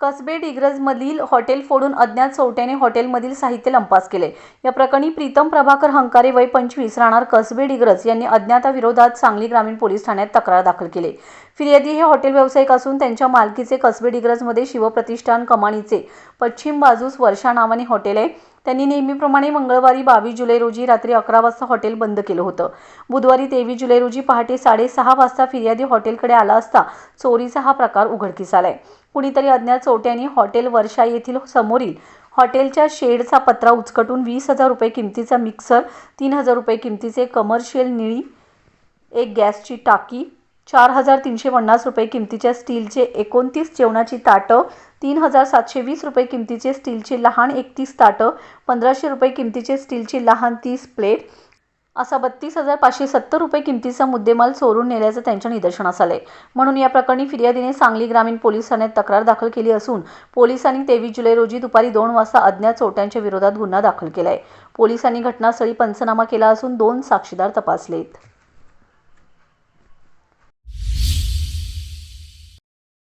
कसबे डिग्रजमधील hotel फोडून अज्ञात चोरट्याने हॉटेलमधील साहित्य लंपास केले. या प्रकरणी प्रीतम प्रभाकर हंकारे वय पंचवीस राहणार कसबे डिग्रज यांनी अज्ञाताविरोधात सांगली ग्रामीण पोलीस ठाण्यात तक्रार दाखल केली. फिर्यादी हे हॉटेल व्यावसायिक असून त्यांच्या मालकीचे कसबे डिग्रजमध्ये शिवप्रतिष्ठान कमानीचे पश्चिम बाजूस वर्षा नावाने हॉटेल आहे. त्यांनी नेहमीप्रमाणे मंगळवारी बावीस जुलै रोजी रात्री अकरा वाजता हॉटेल बंद केलं होतं. बुधवारी तेवीस जुलै रोजी पहाटे साडेसहा वाजता फिर्यादी हॉटेलकडे आला असता चोरीचा हा प्रकार उघडकीस आलाय. कुणीतरी अज्ञात चोट्यांनी हॉटेल वर्षा येथील समोरील हॉटेलच्या शेडचा पत्रा उचकटून वीस हजार रुपये किमतीचा मिक्सर तीन हजार रुपये किमतीचे कमर्शियल निळी एक गॅसची टाकी चार हजार तीनशे पन्नास रुपये किमतीच्या स्टीलचे एकोणतीस जेवणाची ताटं तीन हजार सातशे वीस रुपये किमतीचे स्टीलची लहान एकतीस ताटं पंधराशे रुपये किमतीचे स्टीलची लहान तीस प्लेट असा बत्तीस हजार पाचशे सत्तर रुपये किमतीचा मुद्देमाल चोरून नेल्याचं त्यांच्या निदर्शनास आलंय. म्हणून या प्रकरणी फिर्यादीने सांगली ग्रामीण पोलीस ठाण्यात तक्रार दाखल केली असून पोलिसांनी तेवीस जुलै रोजी दुपारी दोन वाजता अज्ञात चोरट्यांच्या विरोधात गुन्हा दाखल केलाय. पोलिसांनी घटनास्थळी पंचनामा केला असून दोन साक्षीदार तपासलेत.